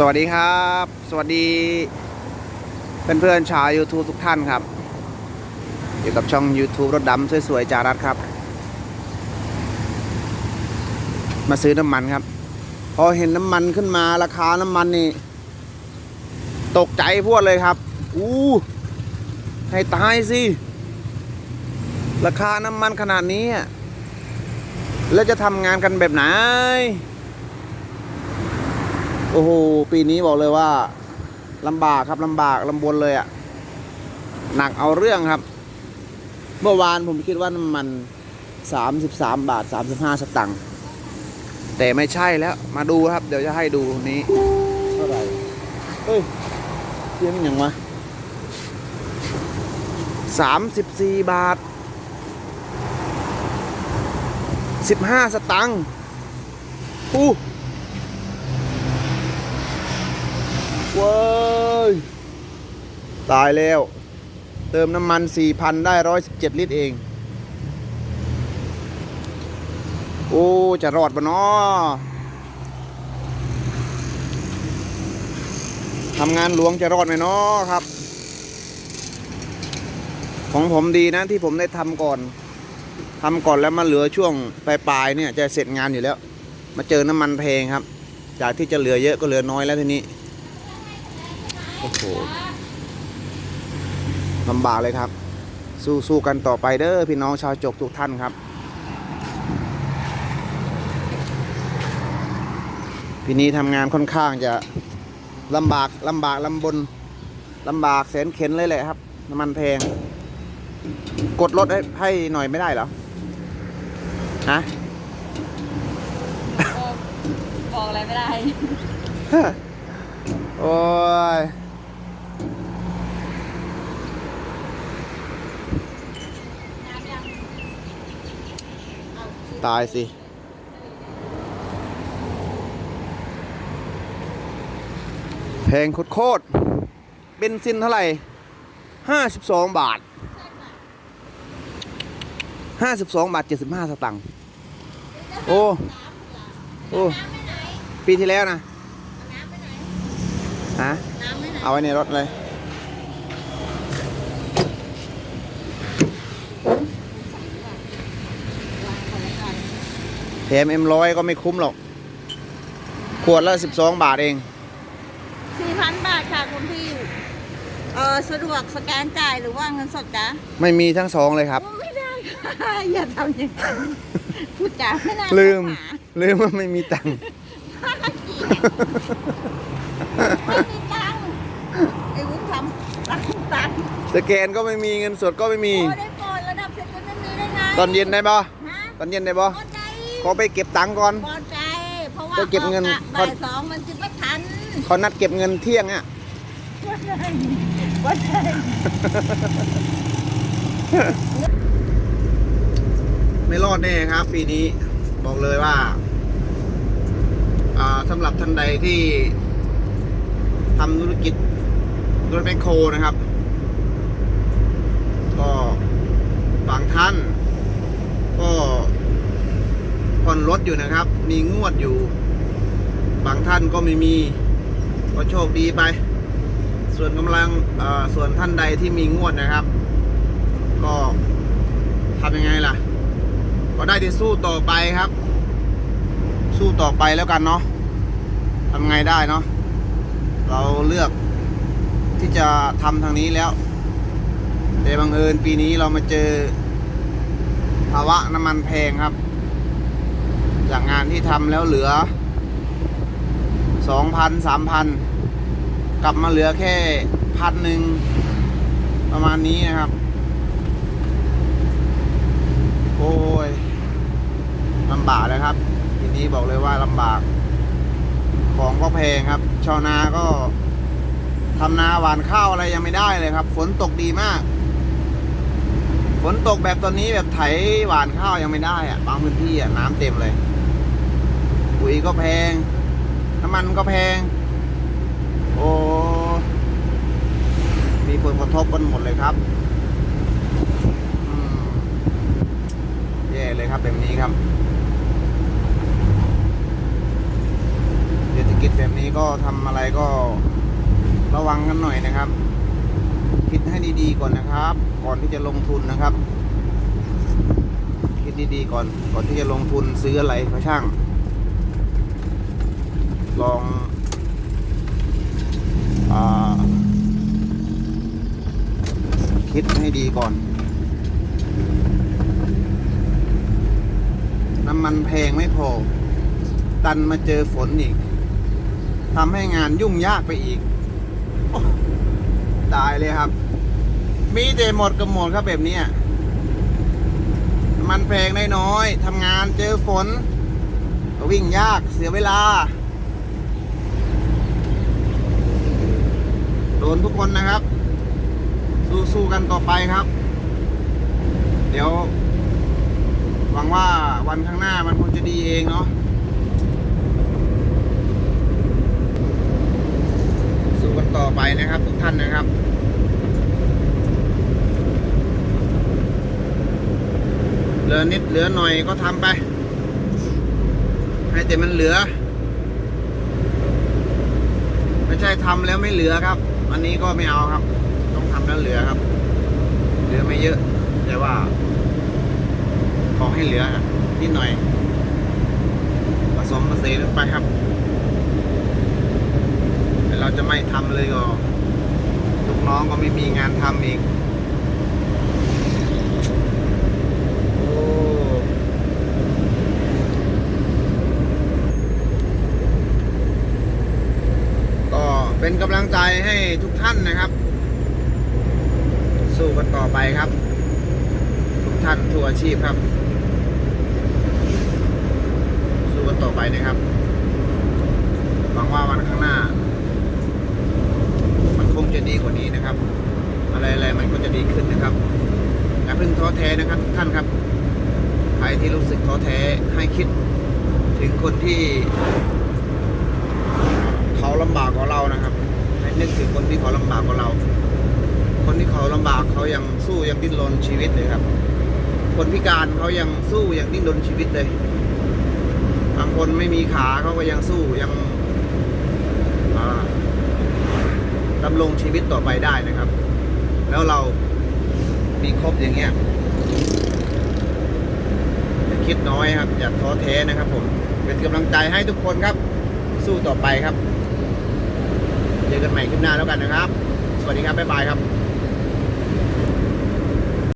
สวัสดีครับ สวัสดี เพื่อนๆชาว YouTube ทุกท่านครับ อยู่กับช่อง YouTube รถดำสวยๆจารัดครับ มาซื้อน้ำมันครับ พอเห็นน้ำมันขึ้นมาราคาน้ำมันนี่ ตกใจพวดเลยครับ อู้ ให้ตายสิ ราคาน้ำมันขนาดนี้ แล้วจะทำงานกันแบบไหน โอ้โห ปีนี้บอกเลยว่าลำบากครับลำบากลำบนเลยอะ่ะ หนักเอาเรื่องครับ เมื่อวานผมคิดว่าน้ำมัน33บาท35สตังค์แต่ไม่ใช่แล้ว มาดูครับ เดี๋ยวจะให้ดูนี้เท่าไหร่เฮ้ยเสียงอย่างวะ34บาท15สตังค์อู้เว้ย ตายแล้ว เติมน้ำมัน 4,000 ได้ 117 ลิตรเอง โอ้ จะรอดปะเนาะทำงานหลวงจะรอดไหมเนาะครับ ของผมดีนะที่ผมได้ทำก่อนทำก่อนแล้วมาเหลือช่วงปลายๆเนี่ยจะเสร็จงานอยู่แล้ว มาเจอน้ำมันแพงครับ จากที่จะเหลือเยอะก็เหลือน้อยแล้วทีนี้ โอ้โห ลำบากเลยครับ สู้สู้กันต่อไปเด้อพี่น้องชาวจกทุกท่านครับ พี่นี้ทำงานค่อนข้างจะลำบากลำบากลำบนลำบากแสนเข็นเลยแหละครับน้ำมันแพง กดลดให้ให้หน่อยไม่ได้เหรอฮะบอกบอกอะไรไม่ได้ โอ้ย น้ำยัง ตายสิ แพงโคตรๆเบนซินเท่าไหร่ห้าสิบสองบาทห้าสิบสองบาทเจ็ดสิบห้าสตังค์ โอ้ โอ้ ปีที่แล้วนะ ฮะ เอาไว้ในรถเลย แถมเอ็มร้อยก็ไม่คุ้มหรอก ขวดละสิบสองบาทเองสี่พันบาทค่ะคุณพี่เออสะดวกสแกนจ่ายหรือว่าเงินสดจ๊ะไม่มีทั้งสองเลยครับโอ้ไม่ได้ค่ะ อย่าทำอย่างนั้นพูดจาไม่น่าลืมคบหาลืมว่าไม่มีตังค์ไม่มีตังค์ไอ้วุ้นทำตังค์ตังค์สแกนก็ไม่มีเงินสดก็ไม่มี โอ้ได้โปรดระดับเศรษฐกิจไม่มีได้ไงตอนเย็นได้ปะฮะตอนเย็นได้ปะพ อใจขอไปเก็บตังค์ก่อน พอใจเพราะว่าไปเก็บเงินออกอะบ่ายสองมันจะไม่ทันเขานัดเก็บเงินเที่ยงอะว่าใจไม่รอดแน่ครับ ปีนี้บอกเลยว่า อ่าสำหรับท่านใดที่ทำธุรกิจรถแมคโครนะครับ ก็บางท่าน ก็ผ่ อนรถอยู่นะครับ มีงวดอยู่ บางท่านก็ไม่มีก็โชคดีไป ส่วนกำลังส่วนท่านใดที่มีงวดนะครับ ก็ทำยังไงล่ะ ก็ได้ที่สู้ต่อไปครับ สู้ต่อไปแล้วกันเนาะทำไงได้เนาะเราเลือกที่จะทำทางนี้แล้วแต่บังเอิญปีนี้เรามาเจอภาวะน้ำมันแพงครับ จากงานที่ทำแล้วเหลือสองพันสามพันกลับมาเหลือแค่พันหนึ่งประมาณนี้นะครับ โอ้ยลำบากเลยครับทีนี้บอกเลยว่าลำบาก ของก็แพงครับ ชาวนาก็ทำนาหวานข้าวอะไรยังไม่ได้เลยครับ ฝนตกดีมาก นตกแบบตอนนี้แบบไถหวานข้าวยังไม่ได้อะบางพื้นที่อะน้ำเต็มเลยปุ๋ยก็แพง น้ำมันก็แพง โอ้มีผลกระทบกันหมดเลยครับแย่เลยครับแบบนี้ครับเศรษฐกิจแบบนี้ก็ทำอะไรก็ระวังกันหน่อยนะครับ คิดให้ดีๆก่อนนะครับ ก่อนที่จะลงทุนนะครับ คิดดีๆก่อนก่อนที่จะลงทุนซื้ออะไรก็ช่าง ลองอคิดให้ดีก่อน น้ำมันแพงไม่พอ ดันมาเจอฝนอีกทำให้งานยุ่งยากไปอีกอ ตายเลยครับ มีแต่หมดกับหมดครับแบบนี้มันแพงได้น้อยทำงานเจอฝนก็วิ่งยากเสียเวลา โดนทุกคนนะครับ สู้ๆกันต่อไปครับ เดี๋ยว หวังว่าวันข้างหน้ามันคงจะดีเองเนาะ สู้กัน ต่อไปนะครับ ทุกท่านนะครับเหลือนิดเหลือหน่อยก็ทำไป ให้แต่มันเหลือ ไม่ใช่ทำแล้วไม่เหลือครับ อันนี้ก็ไม่เอาครับ ต้องทำแล้วเหลือครับ เหลือไม่เยอะ แต่ว่า ขอให้เหลือนิดหน่อยผสมผสานลงไปครับ เราจะไม่ทำเลยก็ลูกน้องก็ไม่มีงานทำอีกก็เป็นกำลังใจให้ทุกท่านนะครับ สู้กันต่อไปครับ ทุกท่านทุกอาชีพครับสู้กันต่อไปนะครับหวังว่าวันข้างหน้า งจะดีกว่านี้นะครับ อะไรๆมันก็จะดีขึ้นนะครับอย่าเพิ่งท้อแท้นะครับทุกท่านครับใครที่รู้สึกท้อแท้ให้คิดถึงคนที่เขาลำบากกว่าเรานะครับ ให้นึกถึงคนที่เขาลำบากกว่าเรา คนที่เขาลำบากเขายังสู้ยังดิ้นรนชีวิตเลยครับ คนพิการเขายังสู้ยังดิ้นรนชีวิตเลย บางคนไม่มีขาเขาก็ยังสู้ยังอ่า ดำรงชีวิตต่อไปได้นะครับ แล้วเรามีครบอย่างเงี้ยอย่าคิดน้อยครับ อย่าท้อแท้นะครับผมเป็นกำลังใจให้ทุกคนครับ สู้ต่อไปครับ เจอกันใหม่คลิปหน้าแล้วกันนะครับ สวัสดีครับบ๊ายบายครับ